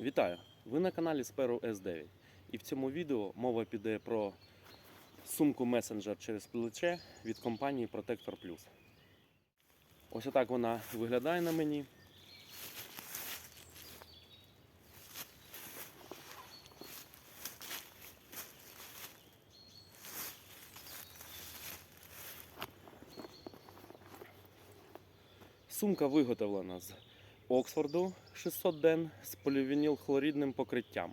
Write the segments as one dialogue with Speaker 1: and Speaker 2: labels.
Speaker 1: Вітаю! Ви на каналі Sparrow S9. І в цьому відео мова піде про сумку месенджер через плече від компанії Protector Plus. Ось отак вона виглядає на мені. Сумка виготовлена з Оксфорду 600 ден з полівініл-хлоридним покриттям.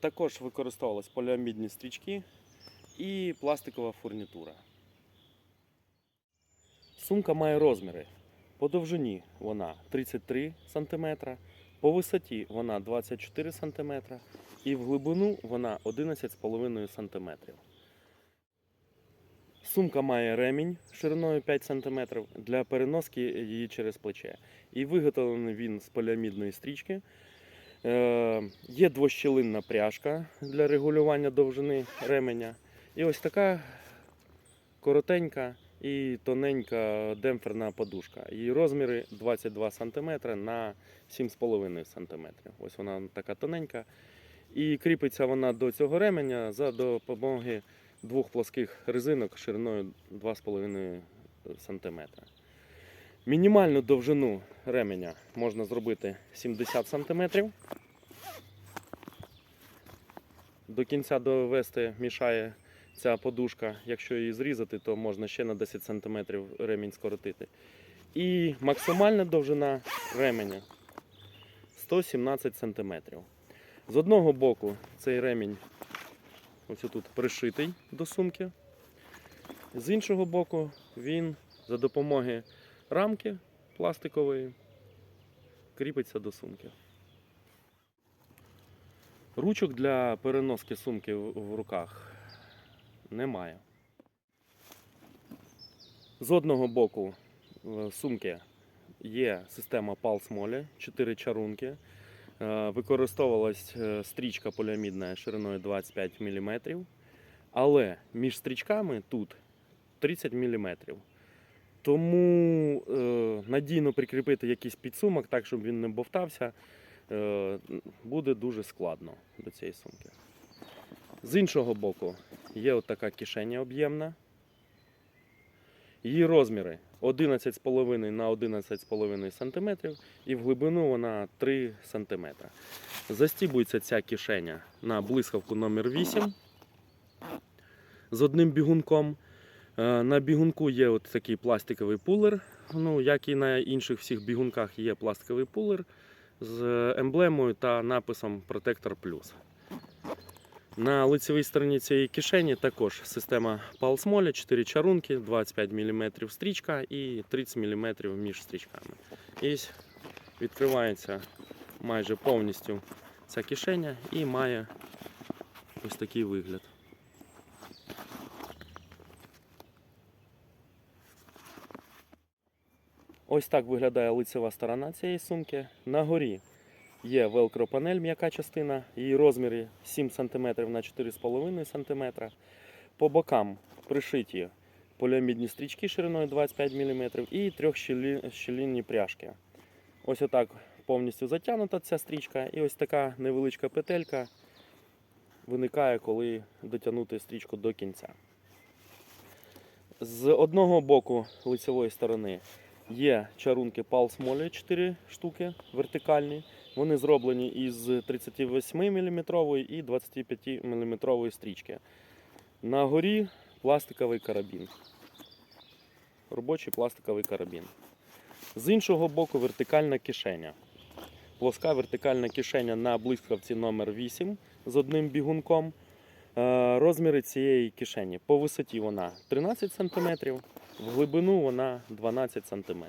Speaker 1: Також використовувались поліамідні стрічки і пластикова фурнітура. Сумка має розміри. По довжині вона 33 см, по висоті вона 24 см і в глибину вона 11,5 см. Сумка має ремінь шириною 5 см для переноски її через плече. І виготовлений він з поліамідної стрічки. Е, є двощілинна пряжка для регулювання довжини ременя. І ось така коротенька і тоненька демпферна подушка. Її розміри 22 см на 7,5 см. Ось вона така тоненька. І кріпиться вона до цього ременя за допомоги двох плоских резинок шириною 2,5 см. Мінімальну довжину ременя можна зробити 70 см. До кінця довести мішає ця подушка. Якщо її зрізати, то можна ще на 10 см ремінь скоротити. І максимальна довжина ременя 117 см. З одного боку цей ремінь ось тут пришитий до сумки. З іншого боку він за допомогою рамки пластикової кріпиться до сумки. Ручок для переноски сумки в руках немає. З одного боку е, сумки є система Moly, 4 чарунки. Е, Використовувалась е, стрічка поліамідна шириною 25 мм, але між стрічками тут 30 мм. Тому е, надійно прикріпити якийсь підсумок так, щоб він не бовтався, буде дуже складно до цієї сумки. З іншого боку, є от така кишеня об'ємна. Її розміри 11,5 на 11,5 см і в глибину вона 3 см. Застібується ця кишеня на блискавку номер 8 з одним бігунком. Е, На бігунку є от такий пластиковий пулер. Ну, як і на інших всіх бігунках є пластиковий пулер з емблемою та написом Protector Plus. На лицевій стороні цієї кишені також система Moly, 4 чарунки, 25 мм стрічка і 30 мм між стрічками. І відкривається майже повністю ця кишеня і має ось такий вигляд. Ось так виглядає лицева сторона цієї сумки. На горі є велкро панель, м'яка частина, її розміри 7 см на 4,5 см. По бокам пришиті поліамідні стрічки шириною 25 мм і трьохщілінні пряжки. Ось отак повністю затягнута ця стрічка, і ось така невеличка петелька виникає, коли дотягнути стрічку до кінця. З одного боку лицевої сторони Є чарунки Pulse Moly 4 штуки вертикальні. Вони зроблені із 38 мм і 25 мм стрічки. На горі пластиковий карабін. Робочий пластиковий карабін. З іншого боку вертикальна кишеня. Плоска вертикальна кишеня на блискавці номер 8 з одним бігунком. Е, Розміри цієї кишені по висоті вона 13 см, в глибину вона 12 см.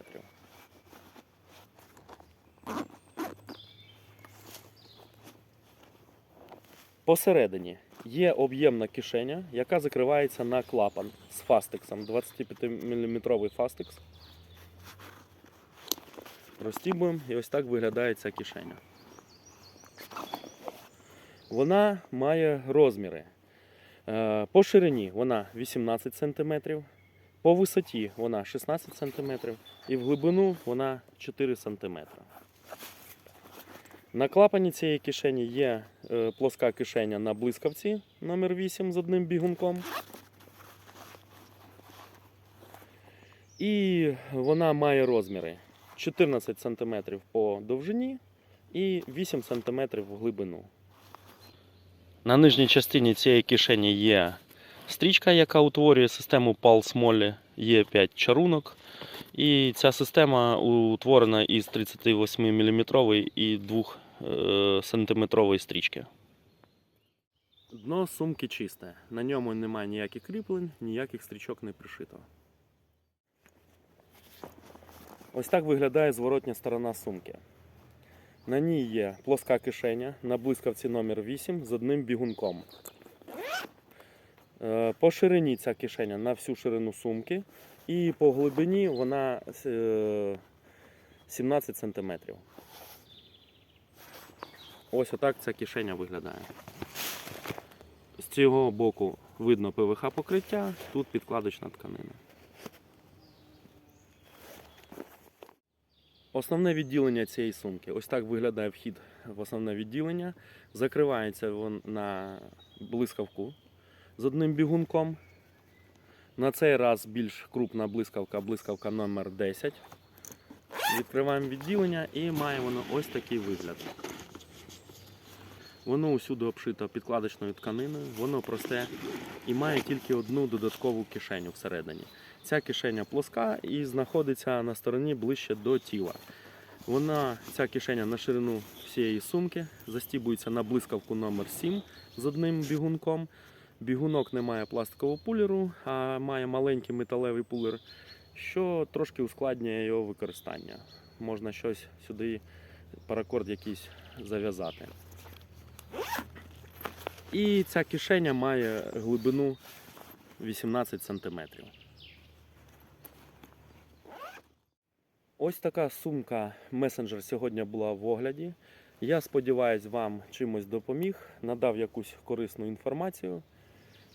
Speaker 1: Посередині є об'ємна кишеня, яка закривається на клапан з фастексом, 25-мм фастекс. Розтібуємо і ось так виглядає ця кишеня. Вона має розміри. Е, По ширині вона 18 см, по висоті вона 16 см і в глибину вона 4 см. На клапані цієї кишені є е, плоска кишеня на блискавці номер 8 з одним бігунком. І вона має розміри 14 см по довжині і 8 см в глибину. На нижній частині цієї кишені є стрічка, яка утворює систему Molly. Є 5 чарунок. І ця система утворена із 38 мм і 2 см стрічки. Дно сумки чисте. На ньому немає ніяких кріплень, ніяких стрічок не пришито. Ось так виглядає зворотня сторона сумки. На ній є плоска кишеня на блискавці номер 8 з одним бігунком. Е, По ширині ця кишеня на всю ширину сумки, і по глибині вона е, 17 см. Ось отак ця кишеня виглядає. З цього боку видно ПВХ покриття, тут підкладочна тканина. Основне відділення цієї сумки. Ось так виглядає вхід в основне відділення. Закривається він на блискавку з одним бігунком. На цей раз більш крупна блискавка, блискавка номер 10. Відкриваємо відділення і має воно ось такий вигляд. Воно усюди обшито підкладочною тканиною, воно просте і має тільки одну додаткову кишеню всередині. Ця кишеня плоска і знаходиться на стороні ближче до тіла. Вона, ця кишеня на ширину всієї сумки, застібується на блискавку номер 7 з одним бігунком. Бігунок не має пластикового пулеру, а має маленький металевий пулер, що трошки ускладнює його використання. Можна щось сюди, паракорд якийсь зав'язати. І ця кишеня має глибину 18 см. Ось така сумка месенджер сьогодні була в огляді. Я сподіваюся, вам чимось допоміг, надав якусь корисну інформацію.